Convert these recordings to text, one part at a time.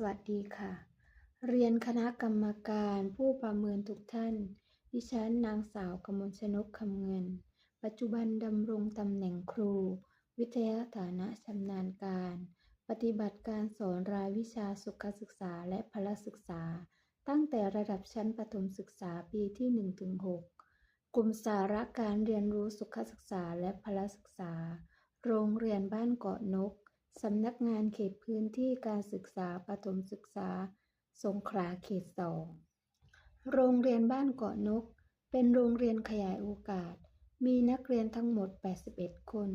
สวัสดีค่ะ เรียนคณะกรรมการผู้ประเมินทุกท่าน ดิฉันนางสาวกมลชนกคำเงิน ปัจจุบันดำรงตำแหน่งครู วิทยาฐานะชำนาญการ ปฏิบัติการสอนรายวิชาสุขศึกษาและพละศึกษา ตั้งแต่ระดับชั้นประถมศึกษาปีที่ 1-6 กลุ่มสาระการเรียนรู้สุขศึกษาและพละศึกษา โรงเรียนบ้านเกาะนก สำนักงานเขตพื้นที่การศึกษาประถมศึกษา สงขลาเขตสอง โรงเรียนบ้านเกาะนก เป็นโรงเรียนขยายโอกาส มีนักเรียนทั้งหมด 81 คน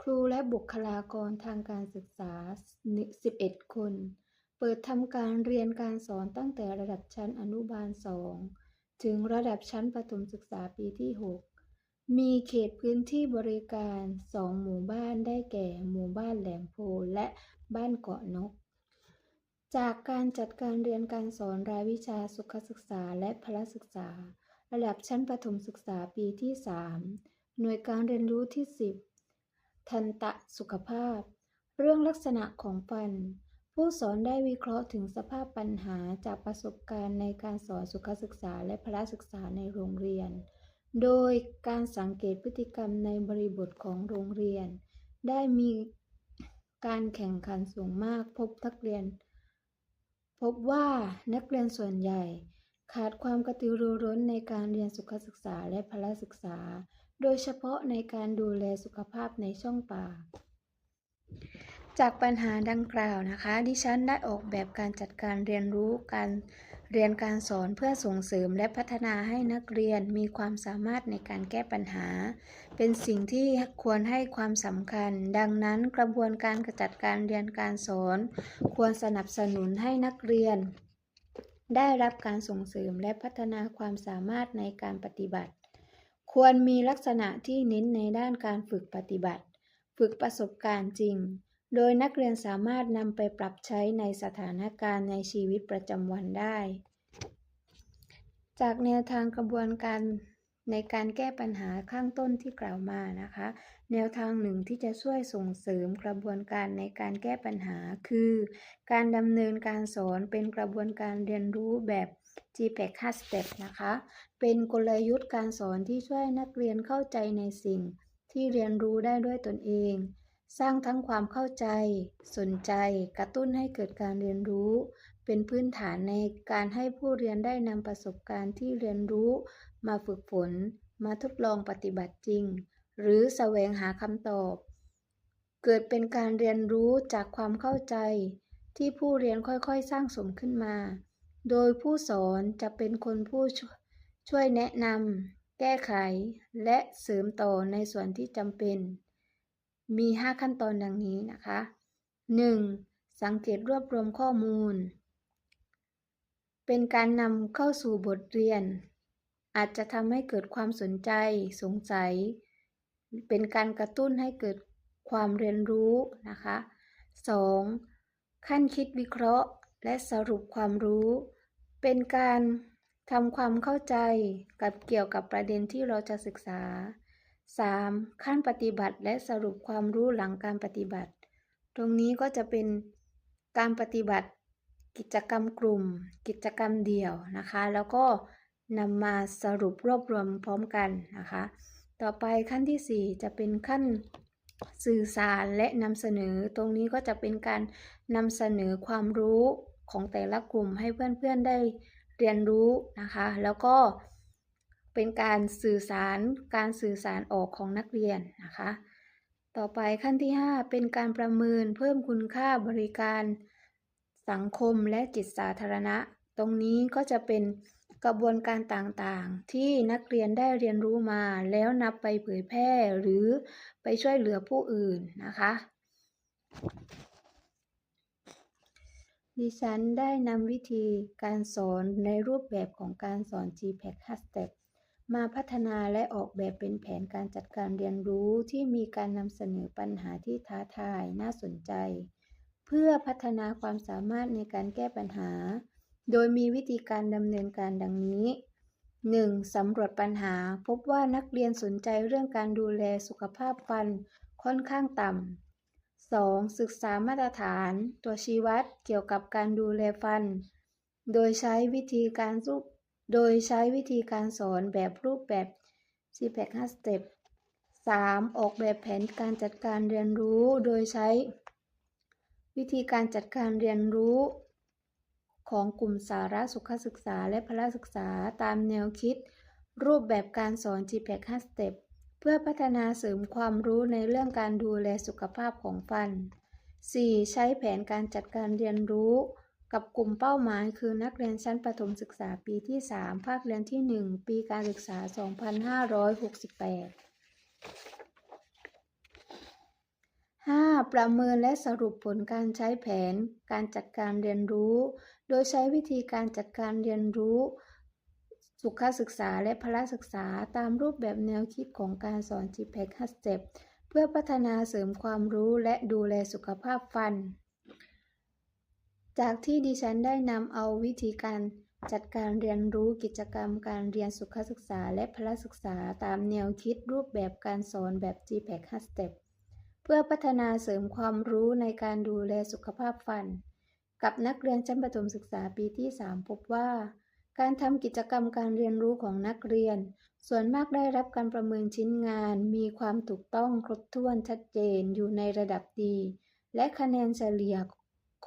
ครูและบุคลากรทางการศึกษา 11 คน เปิดทำการเรียนการสอนตั้งแต่ระดับชั้นอนุบาล 2 ถึงระดับชั้นประถมศึกษาปีที่ 6 มีเขตพื้นที่บริการ2หมู่บ้านได้แก่ หมู่บ้านแหลมโพและบ้านเกาะนก จากการจัดการเรียนการสอนรายวิชาสุขศึกษาและพละศึกษา ระดับชั้นประถมศึกษาปีที่ 3 หน่วยการเรียนรู้ที่ 10 ทันตะสุขภาพ เรื่องลักษณะของฟัน ผู้สอนได้วิเคราะห์ถึงสภาพปัญหาจากประสบการณ์ในการสอนสุขศึกษาและพละศึกษาในโรงเรียน โดยการสังเกตพฤติกรรมในบริบทของโรงเรียน ได้มีการแข่งขันสูงมากพบนักเรียน พบว่านักเรียนส่วนใหญ่ ขาดความกระตือรือร้นในการเรียนสุขศึกษาและพละศึกษา โดยเฉพาะในการดูแลสุขภาพในช่องปากจากปัญหาดังกล่าวนะคะ ดิฉันได้ออกแบบการจัดการเรียนรู้การ เรียนการสอนเพื่อส่งเสริมและพัฒนาให้นักเรียนมีความสามารถในการแก้ปัญหา เป็นสิ่งที่ควรให้ความสำคัญ ดังนั้นกระบวนการจัดการเรียนการสอน ควรสนับสนุนให้นักเรียน ได้รับการส่งเสริมและพัฒนาความสามารถในการปฏิบัติ ควรมีลักษณะที่เน้นในด้านการฝึกปฏิบัติ ฝึกประสบการณ์จริง โดยนักเรียนสามารถนำไปปรับใช้ในสถานการณ์ในชีวิตประจำวันได้ จากแนวทางกระบวนการในการแก้ปัญหาข้างต้นที่กล่าวมานะคะ แนวทางหนึ่งที่จะช่วยส่งเสริมกระบวนการในการแก้ปัญหาคือ การดำเนินการสอนเป็นกระบวนการเรียนรู้แบบ GPAC 5 Step นะคะ เป็นกลยุทธ์การสอนที่ช่วยนักเรียนเข้าใจในสิ่งที่เรียนรู้ได้ด้วยตนเอง สร้างทั้งความเข้าใจ สนใจ กระตุ้นให้เกิดการเรียนรู้ เป็นพื้นฐานในการให้ผู้เรียนได้นำประสบการณ์ที่เรียนรู้ มาฝึกฝน มาทดลองปฏิบัติจริง หรือแสวงหาคำตอบ เกิดเป็นการเรียนรู้จากความเข้าใจ ที่ผู้เรียนค่อยๆ สร้างสมขึ้นมา โดยผู้สอนจะเป็นคนผู้ช่วยแนะนำแก้ไข และเสริมต่อในส่วนที่จำเป็น มี 5 ขั้นตอนดังนี้นะคะ 1. สังเกตรวบรวมข้อมูล เป็นการนำเข้าสู่บทเรียน อาจจะทำให้เกิดความสนใจ สงสัย เป็นการกระตุ้นให้เกิดความเรียนรู้นะคะ 2. ขั้นคิดวิเคราะห์ และสรุปความรู้ เป็นการทำความเข้าใจกับเกี่ยวกับประเด็นที่เราจะศึกษา 3. ขั้นปฏิบัติและสรุปความรู้หลังการปฏิบัติ ตรงนี้ก็จะเป็นการปฏิบัติกิจกรรมกลุ่ม กิจกรรมเดี่ยวนะคะ แล้วก็นำมาสรุปรวบรวมพร้อมกันนะคะ ต่อไปขั้นที่ 4 จะเป็นขั้นสื่อสารและนำเสนอ ตรงนี้ก็จะเป็นการนำเสนอความรู้ของแต่ละกลุ่มให้เพื่อนๆได้เรียนรู้นะคะ แล้วก็ เป็นการสื่อสารการสื่อสารออกของนักเรียนนะคะ ต่อไปขั้นที่ 5 เป็นการประเมินเพิ่มคุณค่าบริการสังคมและจิตสาธารณะ ตรงนี้ก็จะเป็นกระบวนการต่างๆ ที่นักเรียนได้เรียนรู้มาแล้วนำไปเผยแพร่หรือไปช่วยเหลือผู้อื่นนะคะ ดิฉันได้นำวิธีการสอนในรูปแบบของการสอน GPAC 5 Step มาพัฒนาและออกแบบเป็นแผนการจัดการเรียนรู้ที่มีการนำเสนอปัญหาที่ท้าทายน่าสนใจ เพื่อพัฒนาความสามารถในการแก้ปัญหา โดยมีวิธีการดำเนินการดังนี้ 1. สำรวจปัญหา พบว่านักเรียนสนใจเรื่องการดูแลสุขภาพฟันค่อนข้างต่ำ 2. ศึกษามาตรฐาน ตัวชี้วัดเกี่ยวกับการดูแลฟัน โดยใช้วิธีการรูป โดยใช้วิธีการสอนแบบรูปแบบ CPAC 5 Step 3. ออกแบบแผนการจัดการเรียนรู้ โดยใช้ วิธีการจัดการเรียนรู้ ของกลุ่มสาระสุขศึกษาและพละศึกษาตามแนวคิด รูปแบบการสอน GPAC 5 Step เพื่อพัฒนาเสริมความรู้ในเรื่องการดูแลสุขภาพของฟัน 4. ใช้แผนการจัดการเรียนรู้ กับกลุ่มเป้าหมายคือนักเรียนชั้นประถมศึกษาปีที่ 3 ภาคเรียนที่ 1 ปีการศึกษา 2568 5. ประเมินและสรุปผลการใช้แผน การจัดการเรียนรู้ โดยใช้วิธีการจัดการเรียนรู้ สุขศึกษาและพละศึกษาตามรูปแบบแนวคิดของการสอน GPAC 5 Step เพื่อพัฒนาเสริมความรู้และดูแลสุขภาพฟัน จากที่ดิฉันได้นำเอาวิธีการจัดการเรียนรู้กิจกรรมการเรียนสุขศึกษาและพละศึกษาตามแนวคิดรูปแบบการสอนแบบ GPAC 5 Step เพื่อพัฒนาเสริมความรู้ในการดูแลสุขภาพฟัน กับนักเรียนชั้นประถมศึกษาปีที่ 3 พบว่า การทำกิจกรรมการเรียนรู้ของนักเรียน ส่วนมากได้รับการประเมินชิ้นงาน มีความถูกต้องครบถ้วนชัดเจนอยู่ในระดับดี และคะแนนเฉลี่ย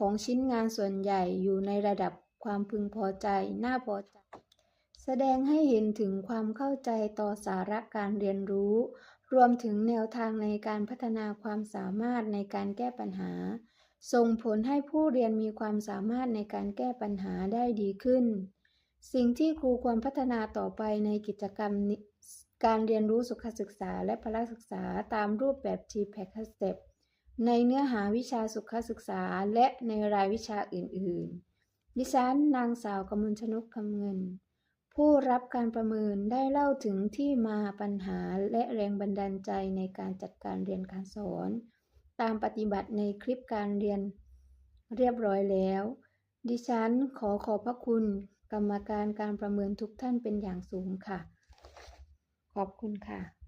ของชิ้นงานส่วนใหญ่อยู่ในระดับความพึงพอใจ น่าพอใจ แสดงให้เห็นถึงความเข้าใจต่อสาระการเรียนรู้ รวมถึงแนวทางในการพัฒนาความสามารถในการแก้ปัญหา ส่งผลให้ผู้เรียนมีความสามารถในการแก้ปัญหาได้ดีขึ้น สิ่งที่ครูควรพัฒนาต่อไปในกิจกรรมการเรียนรู้สุขศึกษาและพละศึกษาตามรูปแบบ GPAC Step ในเนื้อหาวิชาสุขศึกษาและในรายวิชาอื่น ๆ ดิฉันนางสาวกมลชนกคำเงิน ผู้รับการประเมินได้เล่าถึงที่มาปัญหาและแรงบันดาลใจในการจัดการเรียนการสอน ตามปฏิบัติในคลิปการเรียนเรียบร้อยแล้ว ดิฉันขอขอบพระคุณกรรมการการประเมินทุกท่านเป็นอย่างสูงค่ะ ขอบคุณค่ะ